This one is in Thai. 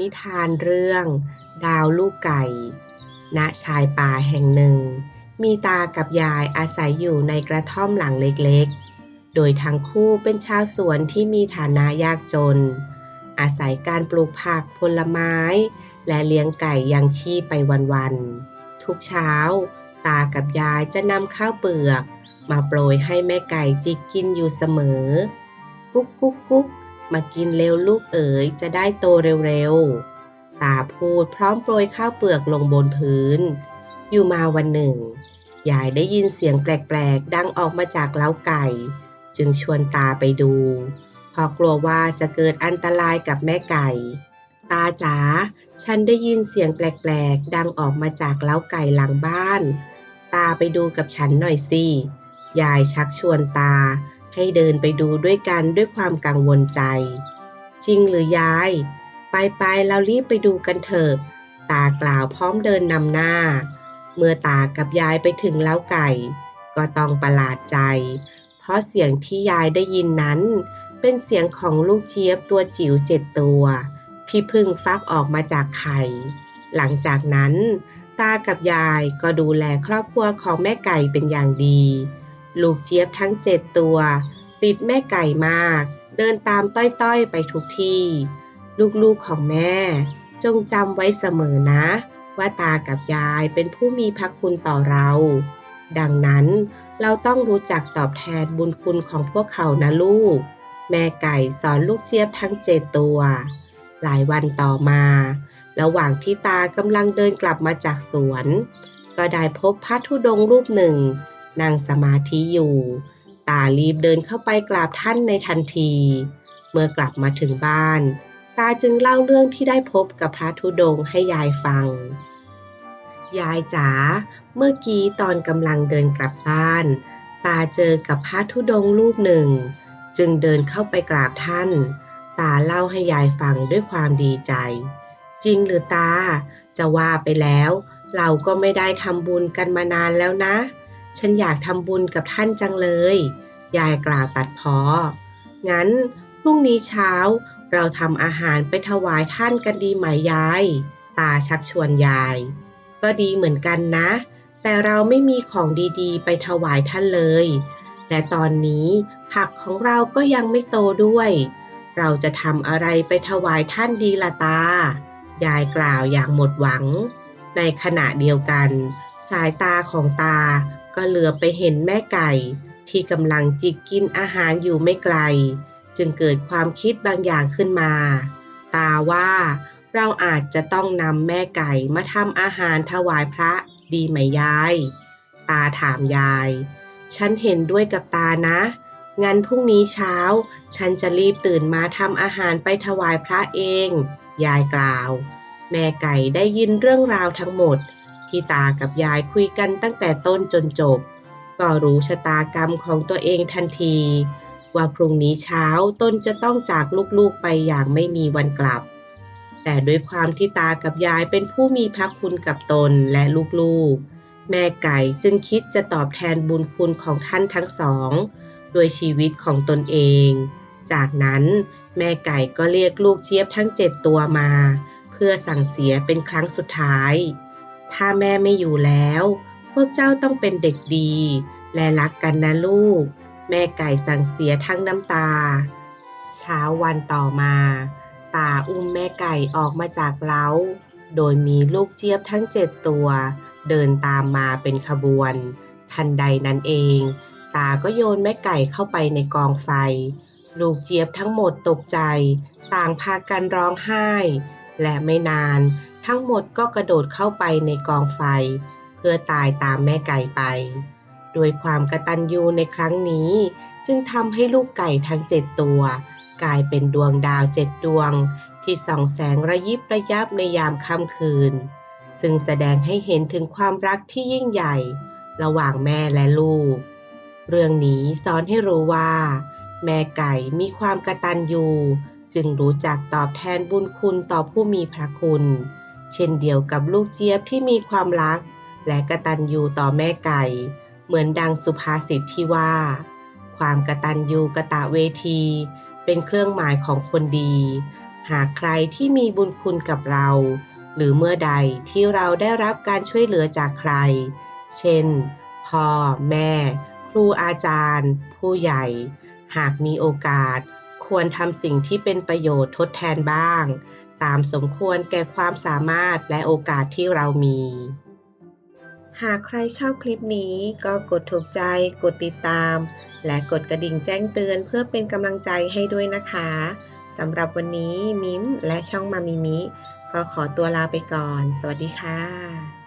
นิทานเรื่อง ดาวลูกไก่ ณ ชายป่าแห่งหนึ่ง มีตากับยายอาศัยอยู่ในกระท่อมหลังเล็กๆ โดยทั้งคู่เป็นชาวสวนที่มีฐานะยากจน อาศัยการปลูกผักผลไม้ และเลี้ยงไก่ยังชีพไปวันๆ ทุกเช้า ตากับยายจะนำข้าวเปลือก มาโปรยให้แม่ไก่จิกกินอยู่เสมอ กุ๊กกุ๊กกุ๊ก มากินเร็วลูกเอ๋ยจะได้โตเร็วๆ ตาพูดพร้อมโปรยข้าวเปลือกลงบนพื้น อยู่มาวันหนึ่ง ยายได้ยินเสียงแปลกๆ ดังออกมาจากเล้าไก่ จึงชวนตาไปดูเพราะกลัวว่าจะเกิดอันตรายกับแม่ไก่ ตาจ๋าฉันได้ยินเสียงแปลกๆ ดังออกมาจากเล้าไก่หลังบ้าน ตาไปดูกับฉันหน่อยสิยายชักชวนตา ให้เดินไปดูด้วยกันด้วยความกังวลใจ จริงหรือยาย ไปไปเรารีบไปดูกันเถอะ ตากล่าวพร้อมเดินนำหน้า เมื่อตากับยายไปถึงเล้าไก่ ก็ต้องประหลาดใจ เพราะเสียงที่ยายได้ยินนั้น เป็นเสียงของลูกเจี๊ยบตัวจิ๋วเจ็ดตัวที่เพึ่งฟักออกมาจากไข่ หลังจากนั้น ตากับยายก็ดูแลครอบครัวของแม่ไก่เป็นอย่างดี ลูกเจี๊ยบทั้งเจ็ดตัว ติดแม่ไก่มาก เดินตามต้อยๆ ไปทุกที่ ลูกๆของแม่ จงจำไว้เสมอนะ ว่าตากับยายเป็นผู้มีพระคุณต่อเรา ดังนั้นเราต้องรู้จักตอบแทนบุญคุณของพวกเขานะลูก แม่ไก่สอนลูกเจี๊ยบทั้งเจ็ดตัว หลายวันต่อมา ระหว่างที่ตากำลังเดินกลับมาจากสวน ก็ได้พบพระธุดงรูปหนึ่ง นั่งสมาธิอยู่ ตารีบเดินเข้าไปกราบท่านในทันที เมื่อกลับมาถึงบ้าน ตาจึงเล่าเรื่องที่ได้พบกับพระธุดงค์ให้ยายฟัง ยายจ๋า เมื่อกี้ตอนกำลังเดินกลับบ้าน ตาเจอกับพระธุดงค์รูปหนึ่ง จึงเดินเข้าไปกราบท่าน ตาเล่าให้ยายฟังด้วยความดีใจ จริงหรือตา จะว่าไปแล้วเราก็ไม่ได้ทำบุญกันมานานแล้วนะ ฉันอยากทำบุญกับท่านจังเลย ยายกล่าวตัดพ้อ งั้นพรุ่งนี้เช้าเราทำอาหารไปถวายท่านกันดีไหมยาย ตาชักชวนยาย ก็ดีเหมือนกันนะ แต่เราไม่มีของดีๆ ไปถวายท่านเลย และตอนนี้ผักของเราก็ยังไม่โตด้วย เราจะทำอะไรไปถวายท่านดีละตา ยายกล่าวอย่างหมดหวัง ในขณะเดียวกัน สายตาของตา ก็เหลือไปเห็นแม่ไก่ ที่กำลังจิกกินอาหารอยู่ไม่ไกล จึงเกิดความคิดบางอย่างขึ้นมา ตาว่าเราอาจจะต้องนำแม่ไก่มาทำอาหารถวายพระดีไหมยาย ตาถามยาย ฉันเห็นด้วยกับตานะ งั้นพรุ่งนี้เช้า ฉันจะรีบตื่นมาทำอาหารไปถวายพระเอง ยายกล่าว แม่ไก่ได้ยินเรื่องราวทั้งหมด ที่ตากับยายคุยกันตั้งแต่ต้นจนจบ ก็รู้ชะตากรรมของตัวเองทันที ว่าพรุ่งนี้เช้าตนจะต้องจากลูกๆไปอย่างไม่มีวันกลับ แต่ด้วยความที่ตากับยายเป็นผู้มีพระคุณกับตนและลูกๆ แม่ไก่จึงคิดจะตอบแทนบุญคุณของท่านทั้งสองโดยชีวิตของตนเอง จากนั้นแม่ไก่ก็เรียกลูกเจี๊ยบทั้งเจ็ดตัวมา เพื่อสั่งเสียเป็นครั้งสุดท้าย ถ้าแม่ไม่อยู่แล้ว พวกเจ้าต้องเป็นเด็กดี และรักกันนะลูก แม่ไก่สั่งเสียทั้งน้ำตา เช้าวันต่อมา ตาอุ้มแม่ไก่ออกมาจากเล้า โดยมีลูกเจี๊ยบทั้งเจ็ดตัว เดินตามมาเป็นขบวน ทันใดนั้นเอง ตาก็โยนแม่ไก่เข้าไปในกองไฟ ลูกเจี๊ยบทั้งหมดตกใจ ต่างพากันร้องไห้ และไม่นาน ทั้งหมดก็กระโดดเข้าไปในกองไฟ เพื่อตายตามแม่ไก่ไป โดยความกระตัญญูในครั้งนี้ จึงทำให้ลูกไก่ทั้งเจ็ดตัว กลายเป็นดวงดาวเจ็ดดวง ที่ส่องแสงระยิบระยับในยามค่ำคืน ซึ่งแสดงให้เห็นถึงความรักที่ยิ่งใหญ่ ระหว่างแม่และลูก เรื่องนี้สอนให้รู้ว่า แม่ไก่มีความกระตัญญูจึงรู้จักตอบแทนบุญคุณต่อผู้มีพระคุณ เช่นเดียวกับลูกเจี๊ยบที่มีความรัก และกระตัญญูต่อแม่ไก่ เหมือนดังสุภาษิตที่ว่า ความกระตัญญูกระตะเวที เป็นเครื่องหมายของคนดี หากใครที่มีบุญคุณกับเรา หรือเมื่อใดที่เราได้รับการช่วยเหลือจากใคร เช่น พ่อ แม่ ครูอาจารย์ ผู้ใหญ่ หากมีโอกาส ควรทำสิ่งที่เป็นประโยชน์ทดแทนบ้าง ตามสมควรแก่ความสามารถและโอกาสที่เรามี หากใครชอบคลิปนี้ก็กดถูกใจ กดติดตาม และกดกระดิ่งแจ้งเตือนเพื่อเป็นกำลังใจให้ด้วยนะคะสำหรับวันนี้มิมและช่องมามิมิก็ขอตัวลาไปก่อน สวัสดีค่ะ